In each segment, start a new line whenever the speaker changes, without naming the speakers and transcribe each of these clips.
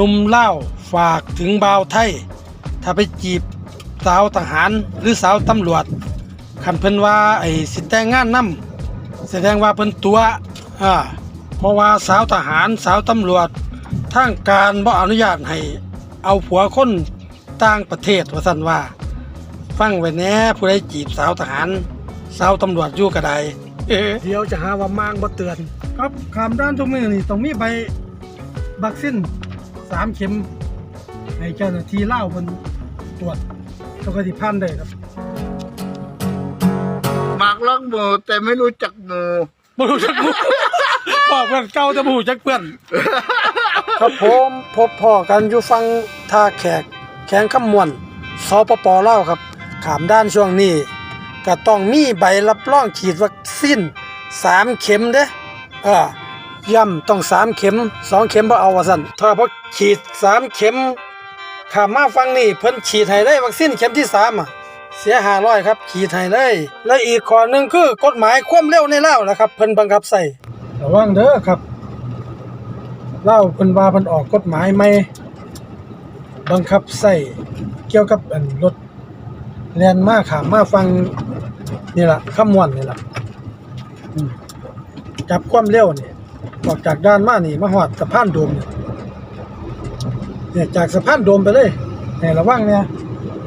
นุ่มเล่าฝากถึงบ่าวไทย ถ้าไปจีบสาวทหารหรือสาวตำรวจคันเพิ่นว่าไอ้สิแต่งงานนํแสดงว่าเพิ่นตัวอ่าเพราะว่าสาวทหารสาวตำรวจทางการบ่อนุญาตให้เอาผัวคนต่างประเทศว่าซั่นว่า ฟังไว้แน่ผู้ใดจีบสาวทหาร สาวตำรวจอยู่ก็ได้เดี๋ยวจะหาว่ามางบ่เตือน ครับขามด้านทุกมือนี่ต้องมีใบวัคซีน สามเข็ม ให้เจ้าหน้าที่เล่าบนตรวจแล้วก็ที่พันได้ครับ
หมากรักหมูแต่ไม่รู้จักหมู
บ่รู้จักหมู่พ่อเพื่อนเก่าจะบ่รู้จักเพื่อนครับผมพบพ่อกันอยู่ฟังท่าแขกแข้งคำมวนสปปลาวครับขามด้านช่วงนี้ก็ต้องมีใบรับรองฉีดวัคซีนสามเข็มเด้เอ่า ย่ำต้องสามเข็มสองเข็มบ่เอาว่าซั่นถ้าพอฉีดสามเข็มข้ามาฟังนี่เพิ่นฉีดให้ได้วัคซีนเข็มที่สามอะเสียห้าร้อยครับฉีดให้เลย และอีกข้อหนึ่งคือกฎหมายความเร็วในเล่านะครับเพิ่นบังคับใส่ระวังเด้อครับเล่าเพิ่นว่าเพิ่นออกกฎหมายใหม่บังคับใส่เกี่ยวกับอันรถแลนมาขามมาฟังนี่ล่ะขมวนนี่ล่ะจับความเร็วนี่ ออกจากด้านมานี่มาฮอดสะพานโดมเนี่ยจากสะพานโดมไปเลยให้ระวังเนี่ย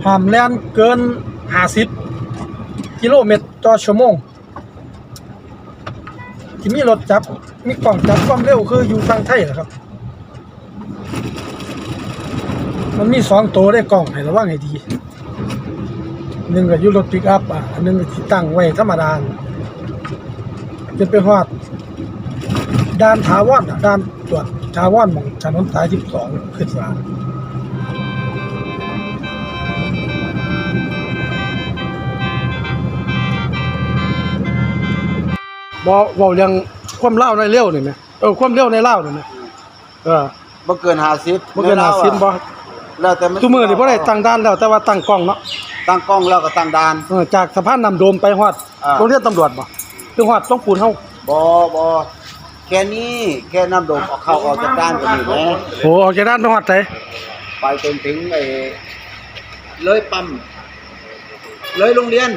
ห้ามแล่นเกิน50กิโลเมตรต่อชั่วโมงที่มีรถจับมีกล่องจับความเร็วคืออยู่ทางไทยนะครับ มันมีสองตัวได้กล่องให้ระวังให้ดีหนึ่งก็อยู่รถปิกอัพอะอันหนึงก็ที่ตั้งไว้ธรรมดาจะไปฮอด ด่านถาวรอะด่านตรวจถาวรของถนนสาย12ขึ้นมาบ่เว้าเรื่องความเล่าวในเร็วนี่แหมเออความเร็วในเล่าวนี่แหมเออ
บ่เกินห้าสิบ
บ่เกิน50บ่
แล้วแต่มัน
ทุกมื้อนี่บ่ได้ตั้งด่านแล้วแต่ว่าตั้งกล้องเนาะ
ตั้งกล้องแล้วก็ตั้งด่าน
เออจากสะพานนำโดมไปฮอด
อ่า
โรงเรียนตำรวจบ่ถึงฮอดต้องปูนเฮา
บ่บ่แค่นี้แค่น้ำดมเอาเข้าออกจากด่านก็นี่แหละ
โอ้ออกจากด้านไปฮอดไส
ไปจนถึงไอ้เลยปั๊มเลยโรงเรียน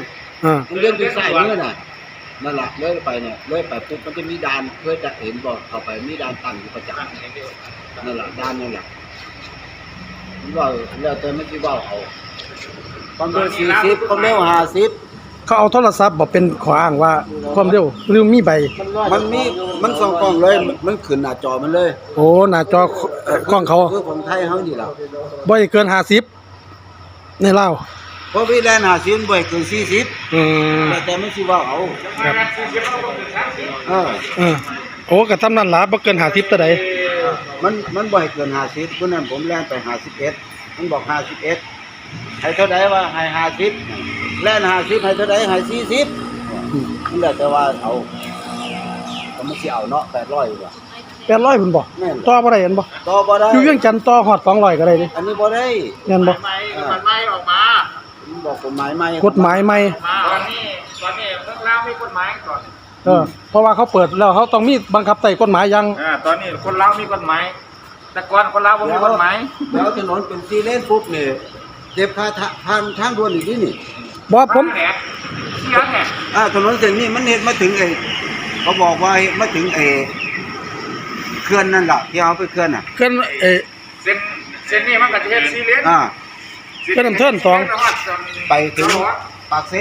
อ่า
โรงเรียนที่ใส่เนื้อน่ะนั่นแหละเลยไปเนี่ยเลยไปปุ๊บมันจะมีด่านเพื่อจะเห็นบอกเข้าไปมีด่านตั้งอยู่ประจำนั่นแหละด่านนั่นแหละผมว่าแล้วแต่ไม่คิดว่าเอาความเร็วสี่สิบความเร็วห้าสิบ
เขาเอาโทรศัพท์บ่เป็นขออ้างว่าความเร็วหรือมีใบ
มันมีมันสองกล้องเลย มันขึ้นหน้าจอมันเลย
โอ้หน้าจอเอ่อกล้องเขา
คือของไทยเขานี่แหละ
บ่ให้เกิน50ในลาว
เพราะวิแลนห้าสิบบ่ให้เกินสี่สิบ
อืม
แล้วแต่ไม่คิดว่าเอา
ครับ
เออ
เออโอ้ก็ทำนั้นล่ะบ่เกิน50ตัวใด
มันมันบ่ให้เกินห้าสิบเพราะนั้นผมแล่นไปห้าสิบเอ็ดมันบอกห้าสิบเอ็ดให้เท่าใดว่าให้ห้าสิบ แล่นห้าสิบให้เท่าใดให้สี่สิบมันแล้วแต่ว่าเอาก็ไม่ใช่เอาเนาะแปดร้อยว่ะ
800พุ่นบ่
แม่น
ต่อบ่ได้เห็นบ่
ต่อบ่ได้
อยู่เวียงจันทน์ต่อฮอด200ก็ได้เด้
อันนี้บ่ได้
แม่นบ่
มันไม่ออกมาบอกกฎหมายใหม่
กฎหมายใหม่
มาตอนนี้ตอนนี้เรื่องราวมีกฎหมายก่อน
เออเพราะว่าเขาเปิดแล้วเขาต้องมีบังคับใส่กฎหมายอยัง
อ่าตอนนี้คนลาวมีกฎหมายแต่ก่อนคนลาวบ่มีกฎหมาย
แล้วถนนเป็นซีเลนปุ๊บนี่เจ็บค่าทะทางทางด่วนอีกนี่นี่
บ่ผม
แหกเสียแหก
อ่าถนนเส้นนี้มันเฮ็ดมาถึงไอ้เขาบอกว่าเฮ็ดมาถึงไอ้เขื่อนนั่นล่ะที่เอาไปเขื่อนน่ะ
เกินเออ
เส้นเส้นนี้มันก็จะเฮ็ดซีเรียส
อ่า
เป็นน้ำเทินสอง
ไปถึงปากเซ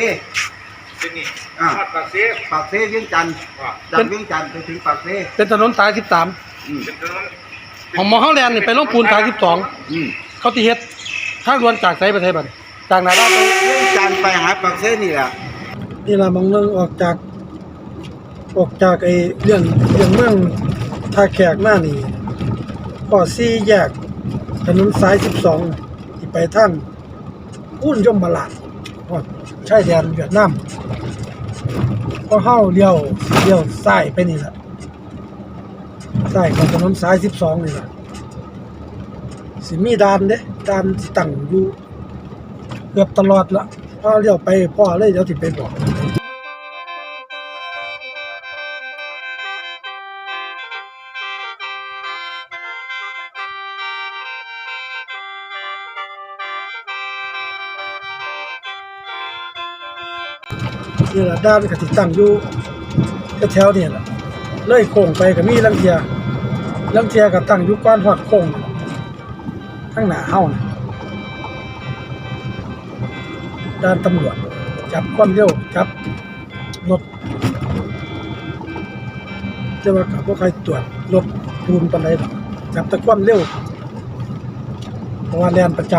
เส้นนี้
อ่า
ทอดปากเสีย
ปากเซเวียงจันทน์
ว่า
จากเวียงจันทน์ไปถึงปากเซ
เป็นถนนสาย13
อืม
เป็นถนน
ของหมอเฮาแลนด์นี่ไปลงปูนสาย
อืม
12เขาสิเฮ็ดทางด่วนจากไสไปไสบัด จากหน้าบ้าไป
เวียงจันไปหาปากเซนี่แหละ
นี่ล่ะมองนึงออกจาก ออกจากไอ้เรื่องเรื่องเมืองท่าแขกมานี่ก็สี่แยกถนนสาย12ที่ไปทางอุ้นยมราชฮอดชายแดนเวียดนามพอเฮาเลี้ยวเลี้ยวซ้ายไปนี่แหละซ้ายของถนนสาย12นี่แหละสิมีดานเด้ดานตั้งอยู่ เกือบตลอดละถ้าเลี้ยวไปพ่อเลยเดี๋ยวสิไปบอกนี่แหละด้านกติตั้งอยู่แถวเนี่ยแหละเล่ยโค้งไปกับมีลังเทียลังเทียกับตั้งอยู่ก้อนหอดโค้งทั้งหนาเฮ้านะ ด้านตำรวจ จับความเร็วจับรถแต่ว่าก็บ่ใครตรวจรถปูนปานใดดอกจับแต่ความเร็วเพราะว่าแลนประจ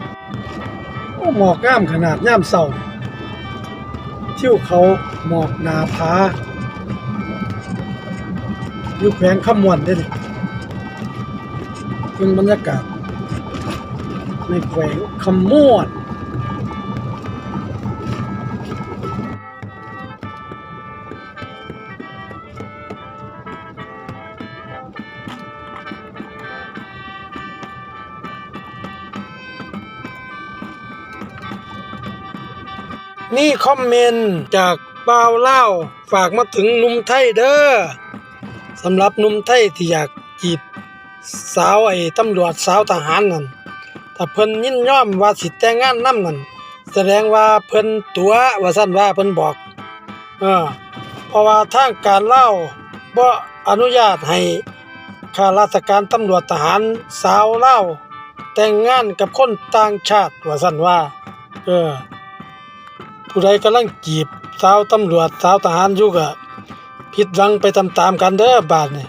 ำโอ้หมอกงามขนาดยามเช้าทิวเขาหมอกนาผาอยู่แขวงขมวนเด้นี่เป็นบรรยากาศในแขวงขมวน นี่คอมเมนต์จากบ่าวเล่าฝากมาถึงนุ่มไทยเด้อสำหรับนุ่มไทยที่อยากจีบสาวไอ้ตำรวจสาวทหารนั่นถ้าเพิ่นยินยอมว่าสิแต่งงานนำนั่นแสดงว่าเพิ่นตัวว่าซั่นว่าเพิ่นบอกเออเพราะว่าทางการเล่าวบ่อนุญาตให้ข้าราชการตำรวจทหารสาวเล่าแต่งงานกับคนต่างชาติว่าซั่นว่าเออ ผู้ใดกำลังจีบสาวตำรวจสาวทหารอยู่ก็ผิดหวังไปตามๆกันเด้อบาดนี่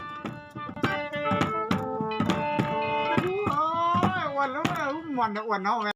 อ้วนแล้วอ้วนเนาะ